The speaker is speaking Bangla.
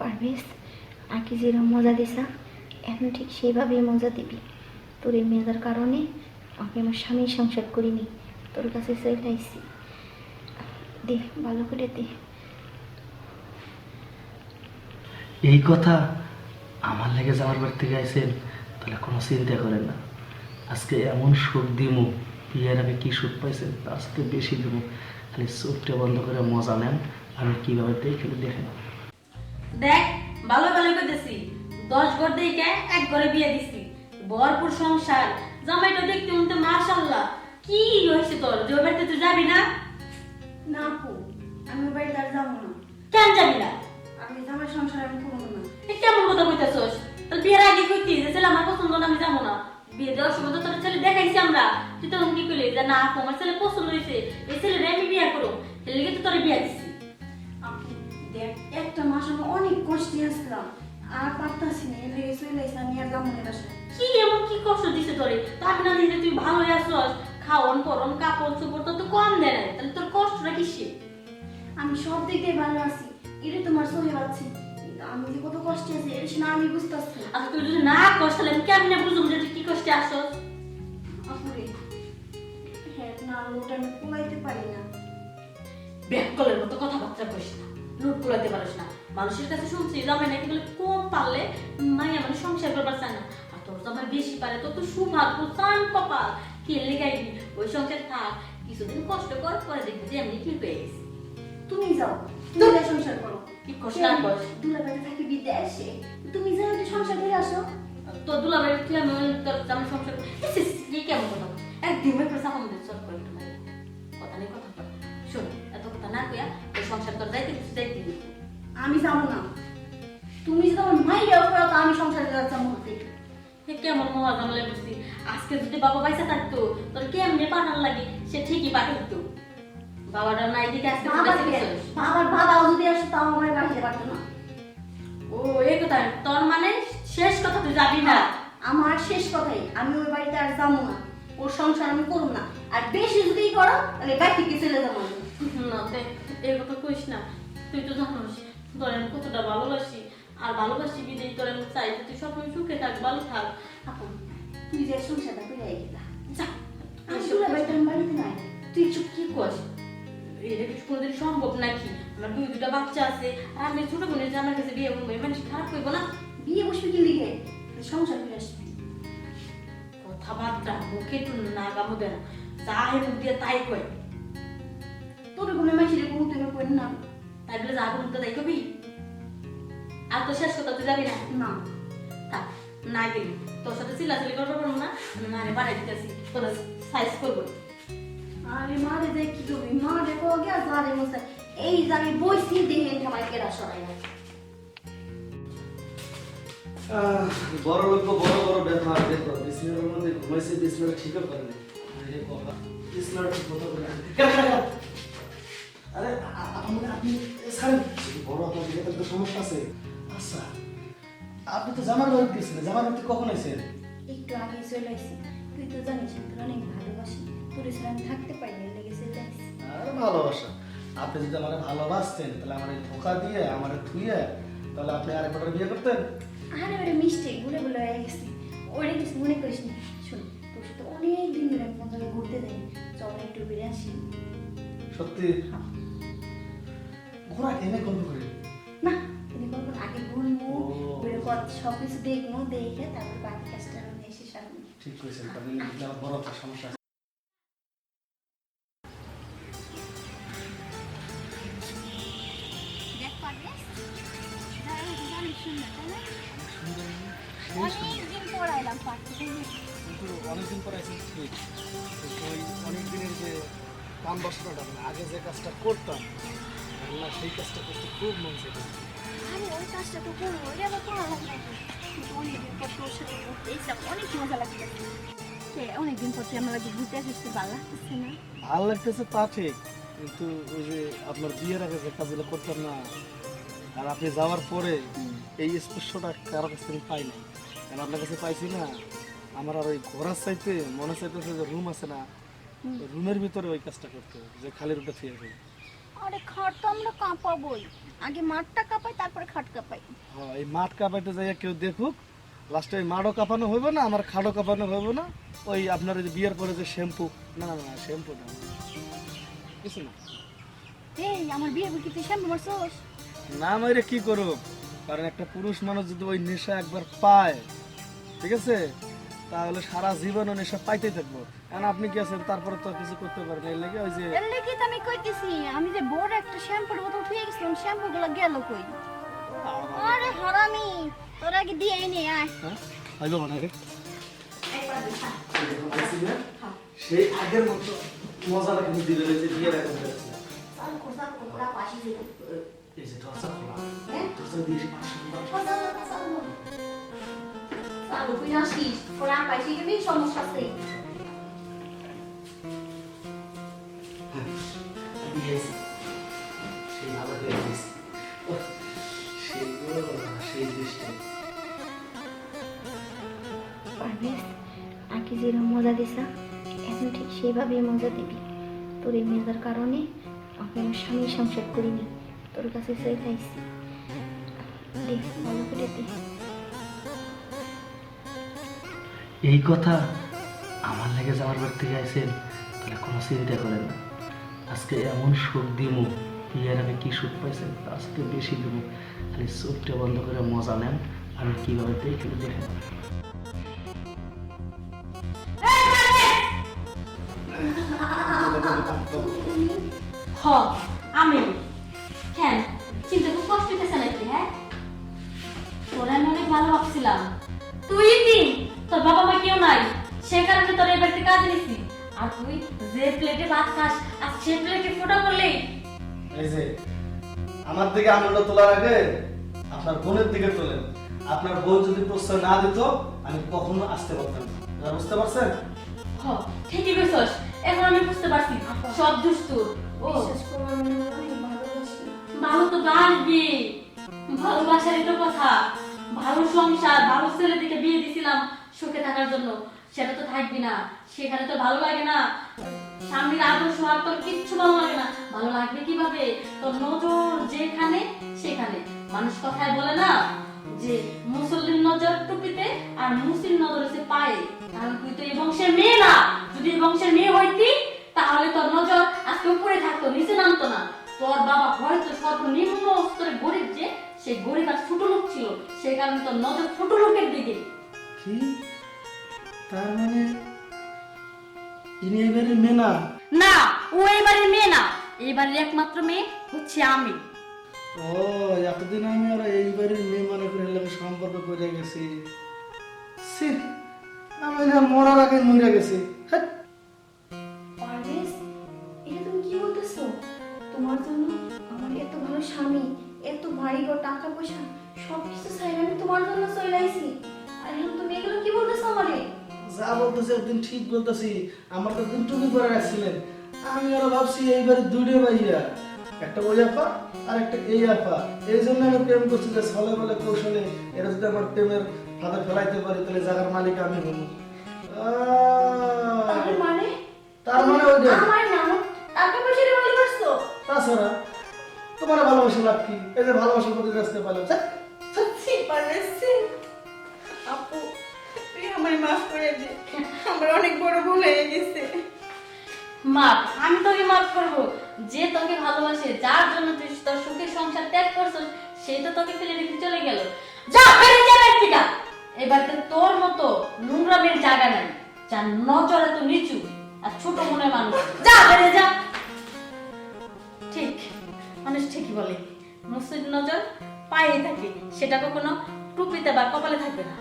পারভেজ আগে যেরকম মজা দিছা, এখন ঠিক সেইভাবেই মজা দিবি। তোর এই মেজার কারণে আমি আমার স্বামীর সংসার করিনি, তোর কাছে চলে আইসি দে, ভালো করে দে। এই কথা আমার লেগে যাওয়ার বাড়ি থেকে আইসেন তাহলে কোনো চিন্তা করেন না। আজকে এমন সুখ দিমু বিয়ের আগে কি সুখ পাইছেন তার সাথে বেশি দিব খালি সুখটা বন্ধ করে মজা নেন, আমি কীভাবে দেখে দেখেন। দেখ ভালো ভালো করতেছি দশ ঘর দেখে এক ঘরে বিয়ে দিছি। ভরপুর সংসার। জামাইটা দেখতে মতো মাশাল্লাহ কি হয়েছে তোর? যে বাড়িতে তুই যাবি না? না আপু আমি ওই বাড়িতে আর যাব না। কেন যাবি না? আমি আমার সংসার আমি করব না। এ কেমন কথা কইতাছস? তোর বিয়ের আগে কইতি যে ছেলে আমার পছন্দ না আমি যাব না। বিয়ে দেওয়ার সময় তো তোর ছেলে দেখাইছি আমরা। তুই তখন কি করলি যে না আপু, আমার ছেলে পছন্দ হয়েছে এই ছেলেটা আমি বিয়ে করো এর লিগে তো তোর বিয়ে দিছি। দেখ মাস আমি অনেক কষ্টে আসলাম আর পারতাছি না এর লেগে চলে আসলাম আমি আর না বাসায়। কি এমন কি কষ্ট দিছে তোরে? তার না দিলে তুই ভালো আসছস। খাওয়ন পরন কাপড় চোপড় তো কম দেয় নাই। তাহলে তোর কষ্টটা কিসে আমি সব দিক দিয়ে ভালো আছি এটা তোমার সহে পাচ্ছি আমি যে কত কষ্টে আছি এটা শুনে আমি বুঝতেছি আর তুই যদি না কষ্ট আমি কেমনে বুঝুম যে তুই কি কষ্টে আসছস? আপুরে হ্যাঁ না ওটা আমি কুলাইতে পারি না। ব্যাককলের মতো কথাবার্তা করিস না। লুট পারিস না। মানুষের কাছে শুনছি জামাই নাকি বলে কম পারলে মাইয়া মানে সংসার করবার চায় না। আর তোর জামাই বেশি পারে তোর তো সুভাগ্য চান কপাল কে লেগাইবি? ওই সংসার থাক কিছুদিন কষ্ট কর পরে দেখবি যে এমনি ঠিক হয়ে গেছে। তুমি যাও তুমি সংসার করো। কি কষ্ট না কর দুলাবাড়ি থাকি বিদেশে তুমি যাও একটু সংসার করে আসো। তোর দুলাভাই তুই আমি তোর জামাই সংসার কি কেমন কথা? একদিন চাপা মধ্যে করে কথা নেই কথা শোন এত কথা না কইয়া ওই সংসার তোর যাইতে কিছু যাইতে দিবি আমি যাব না। তুমি যদি আমার মাইয়াও করো তো আমি সংসারে এ কেমন মহা জামলে বুঝছি আজকে যদি বাবা পয়সা থাকতো তোর কেমনে পাঠান লাগে? সে ঠিকই বাবাটা নাই দিকে আজকে বাবার বাবাও যদি আসে তাও আমার বাড়িতে পারতো না। ও এই কথা তোর মানে শেষ কথা তুই যাবি না? আমার শেষ কথাই আমি ওই বাড়িতে আর যাব না। ওর সংসার আমি করব না। আর বেশি যদি করো তাহলে বাড়ি থেকে চলে যাব। না এই কথা কইস না। তুই তো জানোস তোর আমি কতটা ভালোবাসি আর ভালোবাসি বিদেই তোর আমি চাই যে তুই সবসময় সুখে থাক ভালো থাক। আপু তুই যে সংসারটা করে গেলা যা। আমি বাড়িতে আমি বাড়িতে নাই। তুই চুপ কি এটা কি কোনোদিন সম্ভব নাকি? আমার দুই দুটা বাচ্চা আছে আর আমি ছোট বোনের আমার কাছে বিয়ে করব মানুষ খারাপ করব না? বিয়ে বসবি কি লিখে সংসার করে আসবি। কথাবার্তা মুখে টুন না গামো দেয় না যা হে মুখ দিয়ে তাই কয়। তোর কোনো মাসিরে কোনো তুমি কই না। তাই বলে যা মুখ তাই কবি? আর তো শেষ কথা তুই যাবি না? না। থাক না গেলি তোর সাথে চিল্লাচিল্লি করতে পারব না। আমি মারে বাড়াই দিতেছি। তোর সাইজ করব। আরে মা রে দেখ কি করবি মা রে কো গিয়া জারে মশাই। এই যে আমি বইছি দেখে আমার কেডা সরাই আছে বড় লোক বড় বড় ব্যাপার। দেখো বিছনার মধ্যে ঘুমাইছে বিছনাটা ঠিকও করে না আরে বাবা বিছনাটা ঠিক করে না। কেন, কেন? আরে আ- আপনি ছাড়েন। বড় আপনার দিকে তো সমস্যা আছে। আচ্ছা আপনি তো জামার বাড়ি দিয়েছিলেন জামার বাড়িতে কখন আইছেন? একটু আগে চলে আসি তুই তো জানিস আমি অনেক ভালোবাসি। তোর ছাড়া থাকতে পারি না লেগে চলে আর ভালোবাসা। আপনি যদি আমার ভালোবাসতেন তাহলে আমার ধোকা দিয়ে আমার ধুয়ে তাহলে আপনি আরেকবার বিয়ে করতেন? আরে ওরে মিষ্টি ঘুরে ঘুরে হয়ে গেছে। ওরে কিছু মনে করিস না। শোন তোর সাথে অনেক দিন ধরে আমি ঘুরতে যাই। চল একটু বেরিয়ে আসি। সত্যি? ঘোরা কেনে গল্প করে না তিনি বলবেন আগে ঘুরবো। ঘুরে কত সব কিছু দেখব দেখে তারপর বাকি কাজটা আমি এসে ঠিক তাহলে বড় একটা সমস্যা অনেকদিন পর আইলাম অনেকদিন পরে আছেন ঠিক কিন্তু ওই অনেক দিনের যে কাম বাসনাটা মানে আগে যে কাজটা করতাম আল্লাহ সেই কাজটা করতে খুব মন আরে ওই কাজটা তো করব ওই আবার করা লাগবে অনেকদিন পর তোর সাথে ঘুরতে এসলাম অনেক মজা লাগছে। অনেকদিন পর তুই আমার ঘুরতে আসিস তোর ভালো লাগতেছে না? ভালো লাগতেছে তা ঠিক কিন্তু ওই যে আপনার বিয়ের আগে যে কাজগুলো করতাম না আর আপনি যাওয়ার পরে এই স্পর্শটা কারও কাছ থেকে পাই না কারণ আপনার কাছে পাইছি না আমার আর ওই ঘোরার চাইতে মনে চাইতেছে যে রুম আছে না রুমের ভিতরে ওই কাজটা করতে যে খালি রুমটা হবে আরে খাট তো আমরা কাঁপাবই। আগে মাঠটা কাঁপাই তারপরে খাট কাঁপাই। হ্যাঁ এই মাঠ কাঁপাইতে যাইয়া কেউ দেখুক লাস্টে ওই মাঠও কাঁপানো হইব না আমার খাটও কাঁপানো হইব না। ওই আপনার ওই যে বিয়ের পরে যে শ্যাম্পু না না না শ্যাম্পু না। কিছু না। এই আমার বিয়ে কি তুই শ্যাম্পু মারছোস? না মাইরে কি করব? কারণ একটা পুরুষ মানুষ যদি ওই নেশা একবার পায় ঠিক আছে? তাহলে সারা জীবন ওই সব পাইতেই থাকব। কারণ আপনি কি আছেন? তারপরে তো কিছু করতে পারেন এর লাগে ওই যে এর লেগে তো আমি কইতেছি আমি যে বড় একটা শ্যাম্পুর বোতল থুয়ে গেছিলাম শ্যাম্পু গুলো গেল কই? আরে হারামি তোর আগে দিয়ে এনে আয়। হ্যাঁ? আইব মানে রে সেই আগের মতো মজাটা কিন্তু দিলে যে বিয়ের আগে হয়েছে চাল কোসা কোকড়া পাশি যে এই যে দরজা খোলা। হ্যাঁ? দরজা দিয়েছি পাঁচশো চালু তুই আসিস ওরা পাইছি গেবি সমস্যা আছে। দিয়েছি সেই ভালো করে দিয়েছি ওহ, সেই দৃষ্টি। পারভেজ আগে যেরকম মজা দিছা এখন ঠিক মজা দিবি। তোর এই মেজার কারণে আমি আমার স্বামী সংসার করিনি। তোর কাছে চাই খাইছি দেখ ভালো করে দে এই কথা আমার লেগে যাওয়ার বার থেকে আইসেন তাহলে কোনো চিন্তা করেন না। আজকে এমন সুখ দিমু বিয়ের আগে কি সুখ পাইছেন আজকে বেশি দিব খালি চোখটা বন্ধ করে মজা নেন আমি কীভাবে দেখে দেখেন। হ আর তুই যে প্লেটে ভাত খাস আর সে প্লেটে ফোটা করলি? এই যে আমার দিকে আনন্দ তোলার আগে আপনার বোনের দিকে তোলেন। আপনার বোন যদি প্রশ্রয় না দিত আমি কখনো আসতে পারতাম না। বুঝতে পারছেন? হ ঠিকই এখন আমি বুঝতে পারছি সব দুষ্টুর ও ভালো তো বাসবি। ভালোবাসারই তো কথা। ভালো সংসার ভালো ছেলে থেকে বিয়ে দিছিলাম সুখে থাকার জন্য। সেটা তো থাকবি না। সেখানে তো ভালো লাগে না। স্বামীর আদর্শ আর তোর কিচ্ছু ভালো লাগে না। ভালো লাগবে কীভাবে? তোর নজর যেখানে, সেখানে। মানুষ কথায় বলে না যে মুসলিম নজর টুপিতে আর মুসলিম নজর হচ্ছে পায়ে। কারণ তুই তো এই বংশের মেয়ে না। যদি এই বংশের মেয়ে হইতি, তাহলে তোর নজর আজকে উপরে থাকতো, নিচে নামতো না। তোর বাবা হয়তো সর্বনিম্ন স্তরে গরিব যে সে গরিব আর ছোট লোক ছিল। সেই কারণে তোর নজর ছোট লোকের দিকে। তার মানে ইনি এবারে মেনা না? ও এবারের মেয়ে না। এবারের একমাত্র মেয়ে হচ্ছে আমি। ও এতদিন আমি আর এইবারের মেয়ে মনে করে আমি সম্পর্ক করে গেছি। ছি, আমি না মরার আগে মরে গেছি। হ্যাঁ এটা তুমি কি বলতেছো? তোমার জন্য আমার এত ভালো স্বামী এত বাড়ি ঘর টাকা পয়সা সব কিছু চাই আমি তোমার জন্য চলে আইছি। আর এখন তুমি এগুলো কি বলতেছো আমারে? যা বলতেছি একদিন ঠিক বলতেছি। আমার তো দিন টুকি করে রাখছিলেন। আমি আরও ভাবছি এইবারে দুইটা ভাইয়া। একটা ওই আপা আর একটা এই আপা। এই জন্য আমি প্রেম করছি যে ছলে বলে কৌশলে এটা যদি আমার প্রেমের হাতে ফেলাইতে পারি তাহলে জায়গার মালিক আমি হব। তার মানে? তার মানে ওই যে তাছাড়া তোমার ভালোবাসা লাভ কি? এই যে ভালোবাসার প্রতি সত্যি পারভেজ আপু তুই মাফ করে দে। আমার অনেক বড় ভুল হয়ে গেছে। আমি তোকে মাফ করব। যে তোকে ভালোবাসে, যার জন্য তুই তোর সুখের সংসার ত্যাগ সেই তো তোকে ফেলে রেখে চলে গেল। যা ফেলে যা ব্যক্তিকা এবার তো তোর মতো নোংরামের জায়গা নাই এত নিচু আর ছোট মনের মানুষ। যা বেড়ে যা। ঠিক, মানুষ ঠিকই বলে মুসলিম নজর পায়ে থাকে, সেটা কখনো টুপিতে বা কপালে থাকবে না।